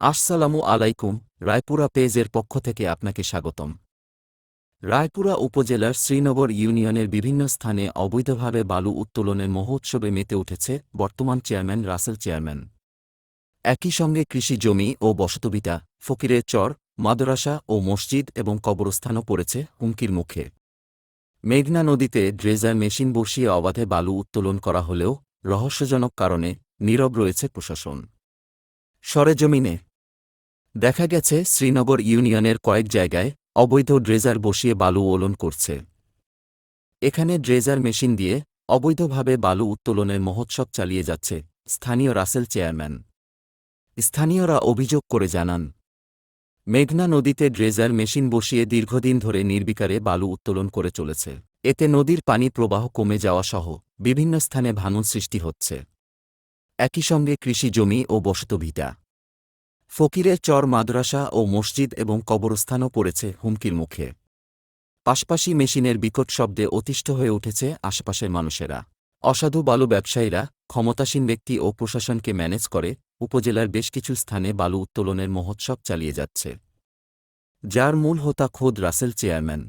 আসসালামু আলাইকুম, রায়পুরা পেজের পক্ষ থেকে আপনাকে স্বাগতম। রায়পুরা উপজেলার শ্রীনগর ইউনিয়নের বিভিন্ন স্থানে অবৈধভাবে বালু উত্তোলনের মহোৎসবে মেতে উঠেছে বর্তমান চেয়ারম্যান রাসেল চেয়ারম্যান। একই সঙ্গে কৃষি জমি ও বসতভিটা ফকিরের চর, মাদ্রাসা ও মসজিদ এবং কবরস্থানও পড়েছে হুমকির মুখে। মেঘনা নদীতে ড্রেজার মেশিন বসিয়ে অবাধে বালু উত্তোলন করা হলেও রহস্যজনক কারণে নীরব রয়েছে প্রশাসন। সরেজমিনে দেখা গেছে শ্রীনগর ইউনিয়নের কয়েক জায়গায় অবৈধ ড্রেজার বসিয়ে বালু ওলন করছে। এখানে ড্রেজার মেশিন দিয়ে অবৈধভাবে বালু উত্তোলনের মহোৎসব চালিয়ে যাচ্ছে স্থানীয় রাসেল চেয়ারম্যান। স্থানীয়রা অভিযোগ করে জানান, মেঘনা নদীতে ড্রেজার মেশিন বসিয়ে দীর্ঘদিন ধরে নির্বিকারে বালু উত্তোলন করে চলেছে। এতে নদীর পানি প্রবাহ কমে যাওয়া সহ বিভিন্ন স্থানে ভাঙন সৃষ্টি হচ্ছে। একই সঙ্গে কৃষি জমি ও বসতভিটা। ফকিরের চর মাদ্রাসা ও মসজিদ এবং কবরস্থানও পড়েছে হুমকির মুখে। পাশপাশি মেশিনের বিকট শব্দে অতিষ্ঠ হয়ে উঠেছে আশেপাশের মানুষেরা। অসাধু বালু ব্যবসায়ীরা, ক্ষমতাসীন ব্যক্তি ও প্রশাসনকে ম্যানেজ করে উপজেলার বেশ কিছু স্থানে বালু উত্তোলনের মহোৎসব চালিয়ে যাচ্ছে। যার মূল হোতা খোদ রাসেল চেয়ারম্যান।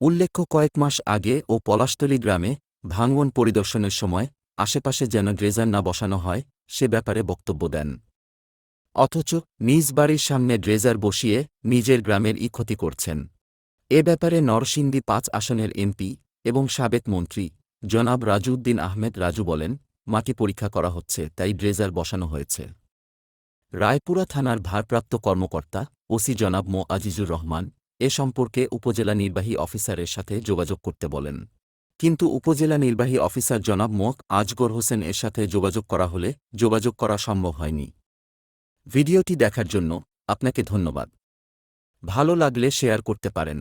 উল্লেখ্য, কয়েক মাস আগে ও পলাশতলী গ্রামে ভাঙন পরিদর্শনের সময় আশেপাশে যেন ড্রেজার না বসানো হয়, সে ব্যাপারে বক্তব্য দেন। অথচ নিজ বাড়ির সামনে ড্রেজার বসিয়ে নিজের গ্রামের ই ক্ষতি করছেন। এ ব্যাপারে নরসিংদী পাঁচ আসনের এমপি এবং সাবেক মন্ত্রী জনাব রাজউদ্দিন আহমেদ রাজু বলেন, মাটি পরীক্ষা করা হচ্ছে, তাই ড্রেজার বসানো হয়েছে। রায়পুরা থানার ভারপ্রাপ্ত কর্মকর্তা ওসি জনাব মো আজিজুর রহমান এ সম্পর্কে উপজেলা নির্বাহী অফিসারের সাথে যোগাযোগ করতে বলেন। কিন্তু উপজেলা নির্বাহী অফিসার জনাব মোক আজগর হোসেন এর সাথে যোগাযোগ করা হলে যোগাযোগ করা সম্ভব হয়নি। ভিডিওটি দেখার জন্য আপনাকে ধন্যবাদ। ভালো লাগলে শেয়ার করতে পারেন।